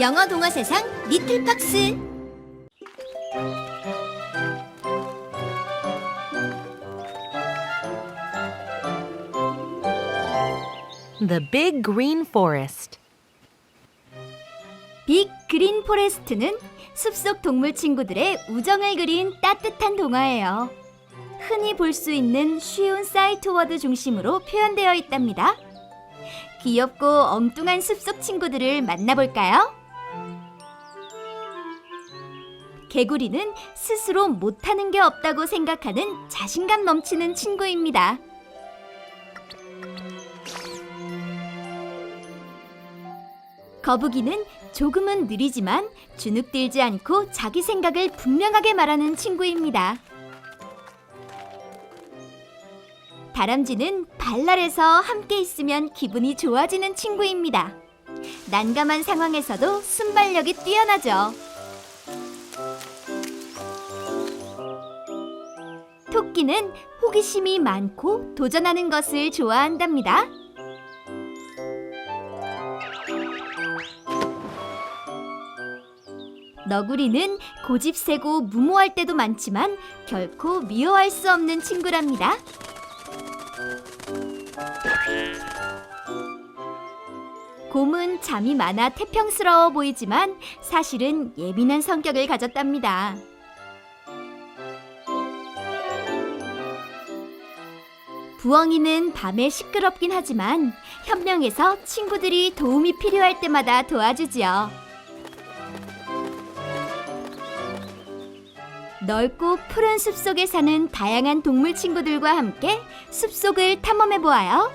영어 동화 세상 리틀 박스 The Big Green Forest. 빅 그린 포레스트는 숲속 동물 친구들의 우정을 그린 따뜻한 동화예요. 흔히 볼 수 있는 쉬운 사이트 워드 중심으로 표현되어 있답니다. 귀엽고 엉뚱한 숲속 친구들을 만나볼까요? 개구리는 스스로 못하는 게 없다고 생각하는 자신감 넘치는 친구입니다. 거북이는 조금은 느리지만 주눅들지 않고 자기 생각을 분명하게 말하는 친구입니다. 다람쥐는 발랄해서 함께 있으면 기분이 좋아지는 친구입니다. 난감한 상황에서도 순발력이 뛰어나죠. 토끼는 호기심이 많고 도전하는 것을 좋아한답니다. 너구리는 고집 세고 무모할 때도 많지만 결코 미워할 수 없는 친구랍니다. 곰은 잠이 많아 태평스러워 보이지만 사실은 예민한 성격을 가졌답니다. 부엉이는 밤에 시끄럽긴 하지만 현명해서 친구들이 도움이 필요할 때마다 도와주지요. 넓고 푸른 숲속에 사는 다양한 동물 친구들과 함께 숲속을 탐험해 보아요.